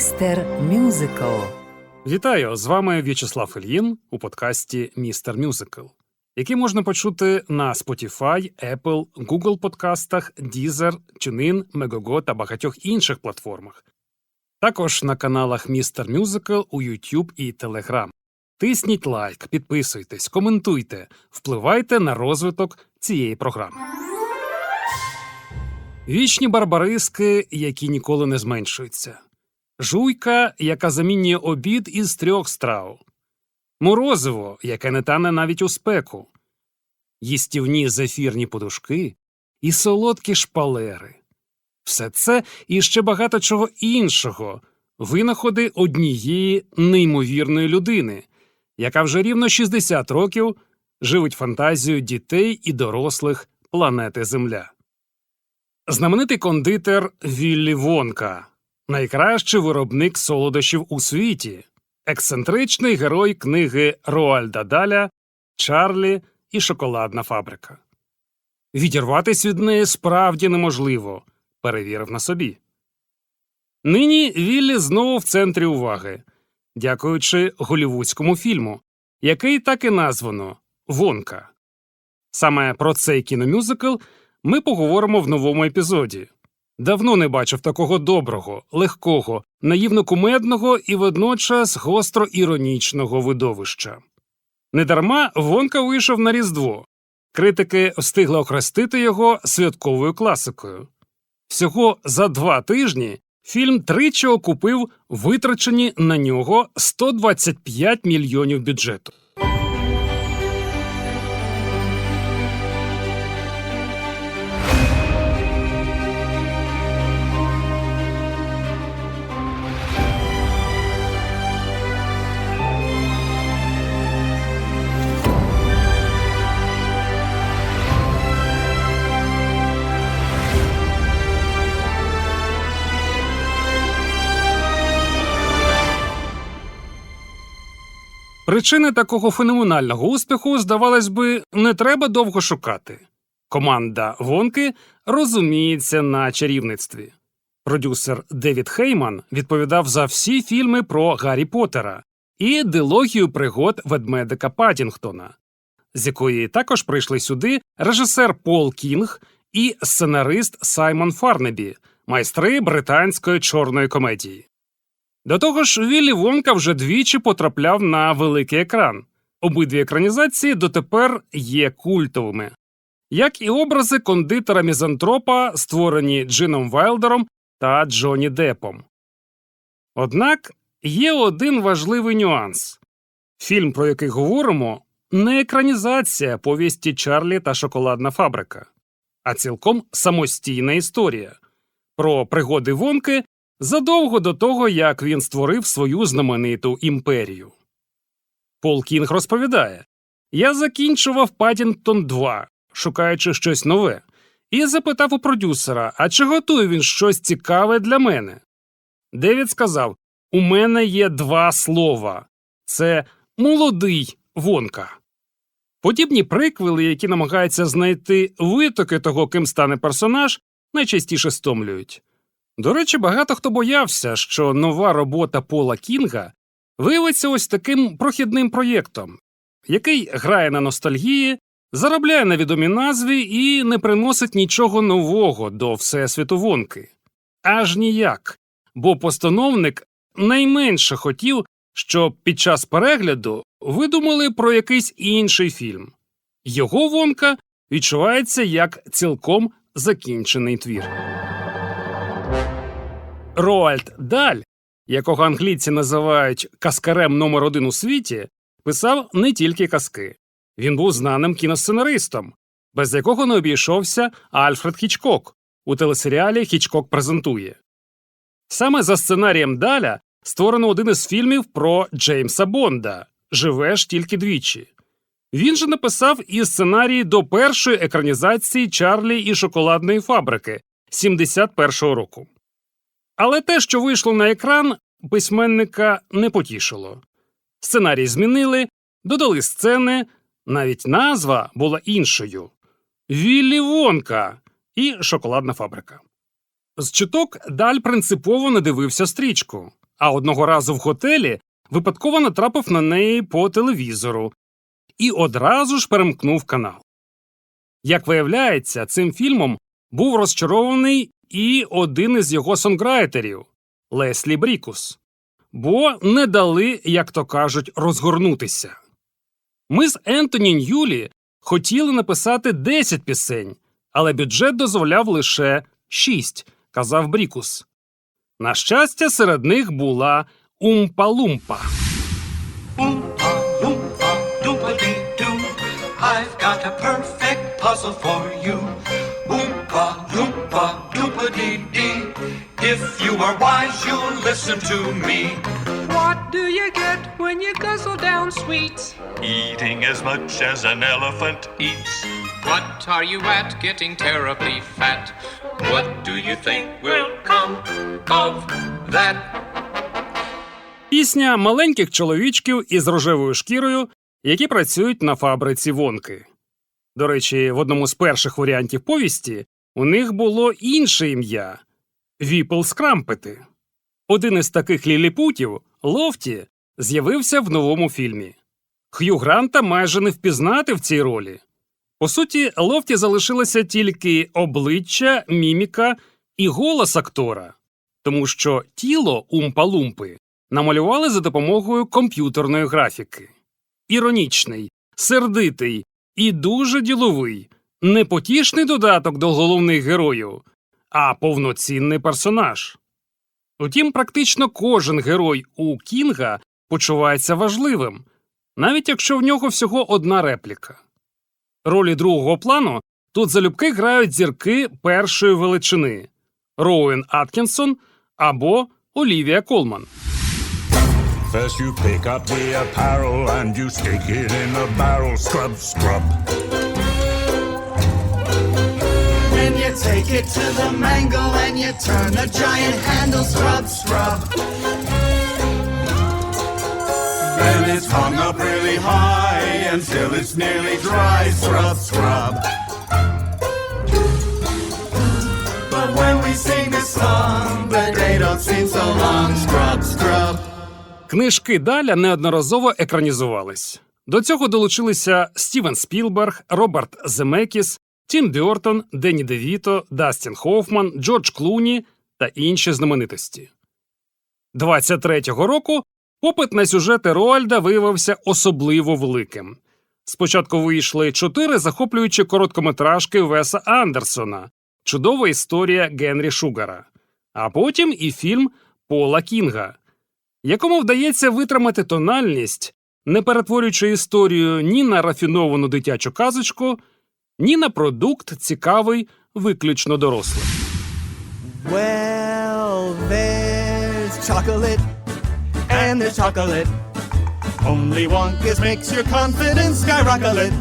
Містер Мюзикл. Вітаю! З вами В'ячеслав Ільїн у подкасті Містер Мюзикл, який можна почути на Spotify, Apple, Google подкастах, Deezer, TuneIn, Megogo та багатьох інших платформах. Також на каналах Містер Мюзикл у YouTube і Telegram. Тисніть лайк, підписуйтесь, коментуйте, впливайте на розвиток цієї програми. Вічні барбариски, які ніколи не зменшуються. Жуйка, яка замінює обід із трьох страв, морозиво, яке не тане навіть у спеку, їстівні зефірні подушки і солодкі шпалери. Все це і ще багато чого іншого винаходи однієї неймовірної людини, яка вже рівно 60 років живить фантазію дітей і дорослих планети Земля. Знаменитий кондитер Віллі Вонка найкращий виробник солодощів у світі, ексцентричний герой книги Роальда Даля Чарлі і шоколадна фабрика. Відірватись від неї справді неможливо, перевірив на собі. Нині Віллі знову в центрі уваги, дякуючи голівудському фільму, який так і названо Вонка. Саме про цей кіномюзикл ми поговоримо в новому епізоді. Давно не бачив такого доброго, легкого, наївно кумедного і водночас гостро іронічного видовища. Недарма Вонка вийшов на Різдво. Критики встигли охрестити його святковою класикою. Всього за два тижні фільм тричі окупив витрачені на нього 125 мільйонів бюджету. Причини такого феноменального успіху, здавалось би, не треба довго шукати. Команда Вонки розуміється на чарівництві. Продюсер Девід Хейман відповідав за всі фільми про Гаррі Поттера і дилогію пригод ведмедика Падінгтона, з якої також прийшли сюди режисер Пол Кінг і сценарист Саймон Фарнебі, майстри британської чорної комедії. До того ж, Віллі Вонка вже двічі потрапляв на великий екран. Обидві екранізації дотепер є культовими, як і образи кондитера Мізантропа, створені Джином Вайлдером та Джоні Депом. Однак є один важливий нюанс фільм, про який говоримо, не екранізація повісті Чарлі та Шоколадна фабрика, а цілком самостійна історія про пригоди Вонки задовго до того, як він створив свою знамениту імперію. Пол Кінг розповідає Я закінчував Падінгтон 2, шукаючи щось нове, і запитав у продюсера, а чи готує він щось цікаве для мене. Девід сказав У мене є два слова це молодий вонка. Подібні приквели, які намагаються знайти витоки того, ким стане персонаж, найчастіше стомлюють. До речі, багато хто боявся, що нова робота Пола Кінга виявиться ось таким прохідним проєктом, який грає на ностальгії, заробляє на відомій назві і не приносить нічого нового до всесвіту вонки. Аж ніяк, бо постановник найменше хотів, щоб під час перегляду видумали про якийсь інший фільм. Його вонка відчувається як цілком закінчений твір. Роальд Даль, якого англійці називають каскарем номер один у світі, писав не тільки казки. Він був знаним кіносценаристом, без якого не обійшовся Альфред Хічкок у телесеріалі Хічкок презентує. Саме за сценарієм Даля створено один із фільмів про Джеймса Бонда Живеш тільки двічі. Він же написав і сценарій до першої екранізації Чарлі і шоколадної фабрики 71-го року. Але те, що вийшло на екран, письменника не потішило. Сценарій змінили, додали сцени, навіть назва була іншою Віллі Вонка і шоколадна фабрика. З чуток даль принципово не дивився стрічку, а одного разу в готелі випадково натрапив на неї по телевізору і одразу ж перемкнув канал. Як виявляється, цим фільмом був розчарований і один із його сонграйтерів Леслі Брікус, бо не дали, як то кажуть, розгорнутися. Ми з Ентоні Ньюлі хотіли написати 10 пісень, але бюджет дозволяв лише 6, казав Брікус. На щастя, серед них була Умпа-Лумпа. I've got a perfect puzzle for you. Dee dee. If you are wise, you'll listen to me. What do you get when you guzzle down sweets? Eating as much as an elephant eats. What are you at getting terribly fat? What do you think will come of that? Пісня маленьких чоловічків із рожевою шкірою, які працюють на фабриці вонки. До речі, в одному з перших варіантів повісті у них було інше ім'я Віпл Скрампети. Один із таких ліліпутів, Лофті, з'явився в новому фільмі. Х'ю Гранта майже не впізнати в цій ролі. По суті, Лофті залишилося тільки обличчя, міміка і голос актора, тому що тіло Умпа-Лумпи намалювали за допомогою комп'ютерної графіки. Іронічний, сердитий і дуже діловий, не потішний додаток до головних героїв, а повноцінний персонаж. Утім, практично кожен герой у Кінга почувається важливим, навіть якщо в нього всього одна репліка. Ролі другого плану тут залюбки грають зірки першої величини Роуен Аткінсон або Олівія Колман. First you pick up the apparel and you stick it in the barrel. Scrub, scrub. You take it to the mango and you turn the giant handle, scrub, scrub. Then it's hung up really high until it's nearly dry, scrub, scrub. But when we sing this song, the day don't seem so long, scrub, scrub. Книжки Даля неодноразово екранізувались. До цього долучилися Стівен Спілберг, Роберт Земекіс, Тім Бьортон, Денні Девіто, Дастін Хофман, Джордж Клуні та інші знаменитості. 23-го року попит на сюжети Роальда виявився особливо великим. Спочатку вийшли чотири захоплюючі короткометражки Веса Андерсона, чудова історія Генрі Шугара, а потім і фільм Пола Кінга, якому вдається витримати тональність, не перетворюючи історію ні на рафіновану дитячу казочку, ні на продукт цікавий виключно дорослим. Well, there's chocolate, and there's chocolate. Only kiss makes your confidence skyrocket.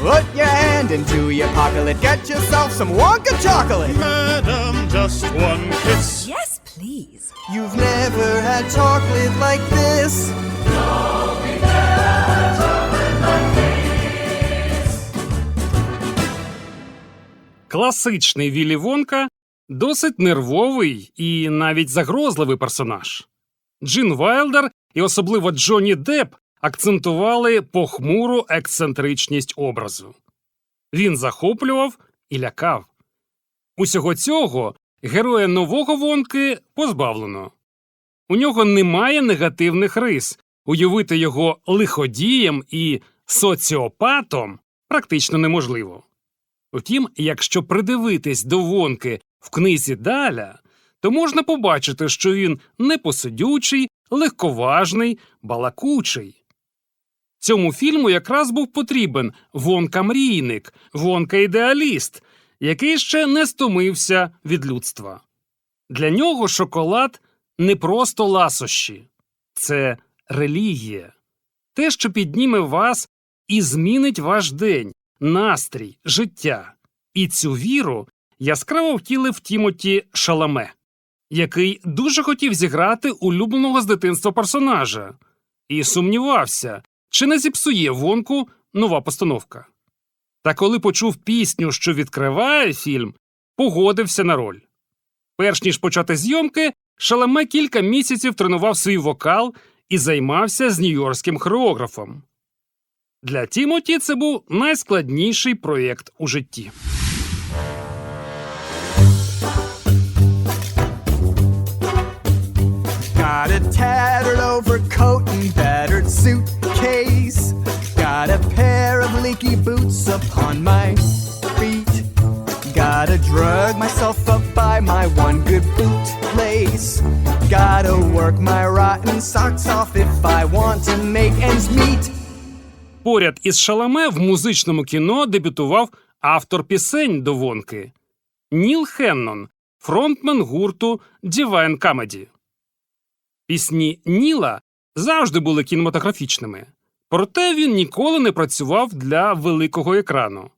Put your hand into your pocket, get yourself some Wonka chocolate. Madam, just one kiss. Yes, please. You've never had chocolate like this. Класичний Віллі Вонка досить нервовий і навіть загрозливий персонаж. Джин Вайлдер і особливо Джонні Депп акцентували похмуру ексцентричність образу. Він захоплював і лякав. Усього цього героя нового Вонки позбавлено. У нього немає негативних рис. Уявити його лиходієм і соціопатом практично неможливо. Втім, якщо придивитись до Вонки в книзі Даля, то можна побачити, що він непосидючий, легковажний, балакучий. Цьому фільму якраз був потрібен Вонка мрійник, Вонка ідеаліст, який ще не стомився від людства. Для нього шоколад не просто ласощі, це релігія, те, що підніме вас і змінить ваш день, настрій, життя. І цю віру яскраво втілив Тімоті Шаламе, який дуже хотів зіграти улюбленого з дитинства персонажа, і сумнівався, чи не зіпсує вонку нова постановка. Та коли почув пісню, що відкриває фільм, погодився на роль. Перш ніж почати зйомки, Шаламе кілька місяців тренував свій вокал і займався з нью-йоркським хореографом. Для Тімоті це був найскладніший проєкт у житті. Got a tattered overcoat and battered suitcase. Got a pair of leaky boots upon my feet. Gotta drug myself up by my one good boot bootlace. Gotta work my rotten socks off if I want to make ends meet. Поряд із Шаламе в музичному кіно дебютував автор пісень до Вонки Ніл Хеннон, фронтмен гурту Divine Comedy. Пісні Ніла завжди були кінематографічними, проте він ніколи не працював для великого екрану.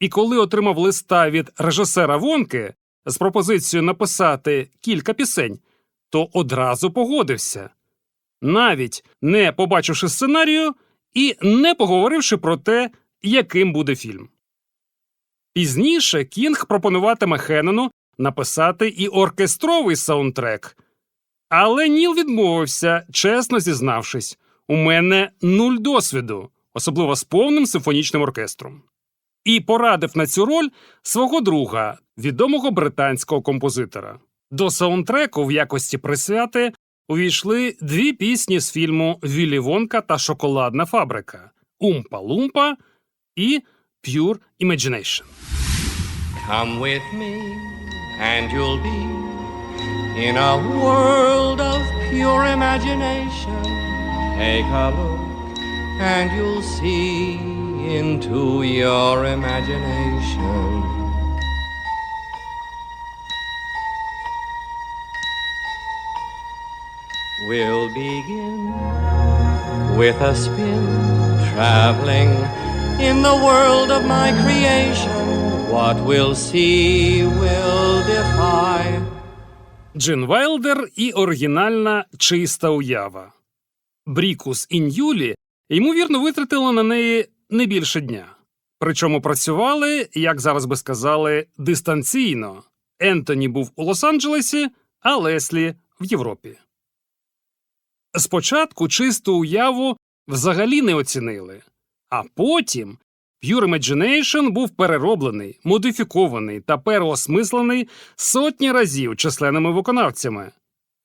І коли отримав листа від режисера Вонки з пропозицією написати кілька пісень, то одразу погодився. Навіть не побачивши сценарію і не поговоривши про те, яким буде фільм. Пізніше Кінг пропонуватиме Хеннону написати і оркестровий саундтрек. Але Ніл відмовився, чесно зізнавшись, у мене нуль досвіду, особливо з повним симфонічним оркестром. І порадив на цю роль свого друга, відомого британського композитора. До саундтреку в якості присвяти увійшли дві пісні з фільму Віллі Вонка та Шоколадна фабрика Умпа Лумпа і Pure Imagination. Come with me, and you'll be in a world of pure imagination. Take a look, and you'll see into your imagination. We'll begin with a spin, traveling in the world of my creation. What we'll see will defy. Джин Вайлдер і оригінальна чиста уява. Брікус і Ньюлі, ймовірно, витратили на неї не більше дня. Причому працювали, як зараз би сказали, дистанційно. Ентоні був у Лос-Анджелесі, а Леслі в Європі. Спочатку чисту уяву взагалі не оцінили, а потім Pure Imagination був перероблений, модифікований та переосмислений сотні разів численними виконавцями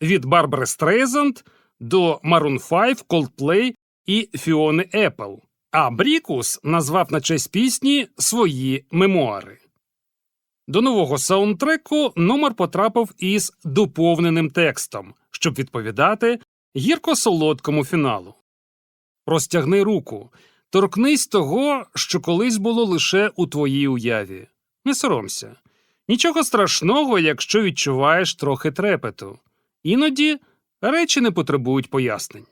від Барбари Стрейзанд до Maroon 5, Coldplay і Фіони Епл. А Брікус назвав на честь пісні свої мемуари. До нового саундтреку номер потрапив із доповненим текстом, щоб відповідати гірко-солодкому фіналу. Простягни руку, торкнись того, що колись було лише у твоїй уяві. Не соромся. Нічого страшного, якщо відчуваєш трохи трепету. Іноді речі не потребують пояснень.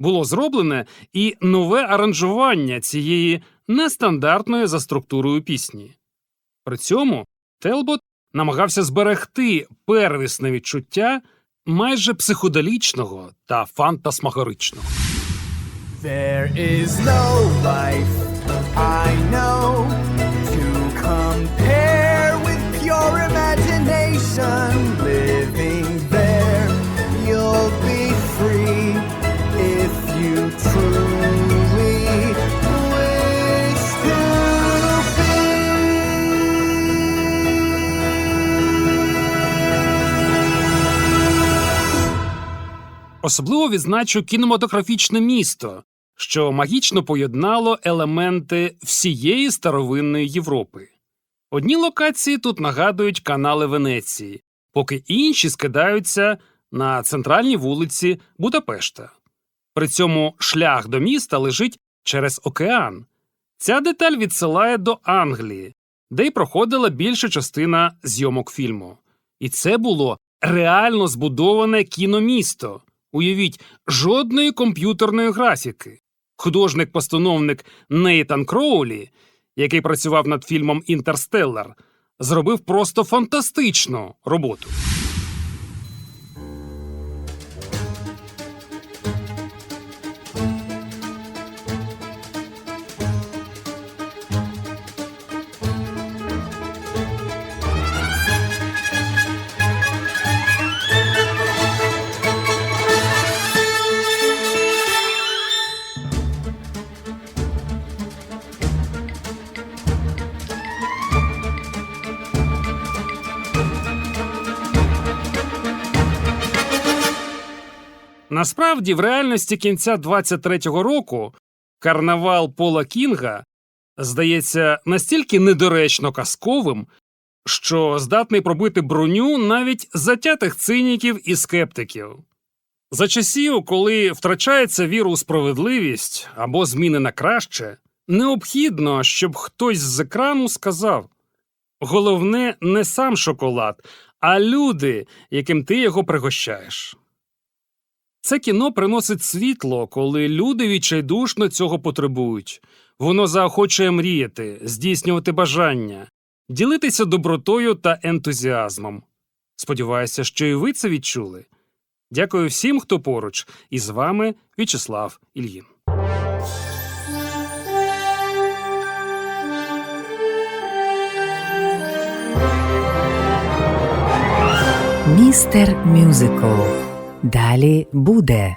Було зроблене і нове аранжування цієї нестандартної за структурою пісні. При цьому Телбот намагався зберегти первісне відчуття майже психоделічного та фантасмагоричного. There is no life I know Особливо відзначу кінематографічне місто, що магічно поєднало елементи всієї старовинної Європи. Одні локації тут нагадують канали Венеції, поки інші скидаються на центральній вулиці Будапешта. При цьому шлях до міста лежить через океан. Ця деталь відсилає до Англії, де й проходила більша частина зйомок фільму. І це було реально збудоване кіномісто. Уявіть, жодної комп'ютерної графіки. Художник-постановник Нейтан Кроулі, який працював над фільмом Інтерстеллар, зробив просто фантастичну роботу. Насправді, в реальності кінця 23-го року карнавал Пола Кінга здається настільки недоречно казковим, що здатний пробити броню навіть затятих циніків і скептиків. За часів, коли втрачається віра у справедливість або зміни на краще, необхідно, щоб хтось з екрану сказав головне не сам шоколад, а люди, яким ти його пригощаєш. Це кіно приносить світло, коли люди відчайдушно цього потребують. Воно заохочує мріяти, здійснювати бажання, ділитися добротою та ентузіазмом. Сподіваюся, що і ви це відчули. Дякую всім, хто поруч, і з вами В'ячеслав Ільїн. Містер Мюзикл. Далі буде.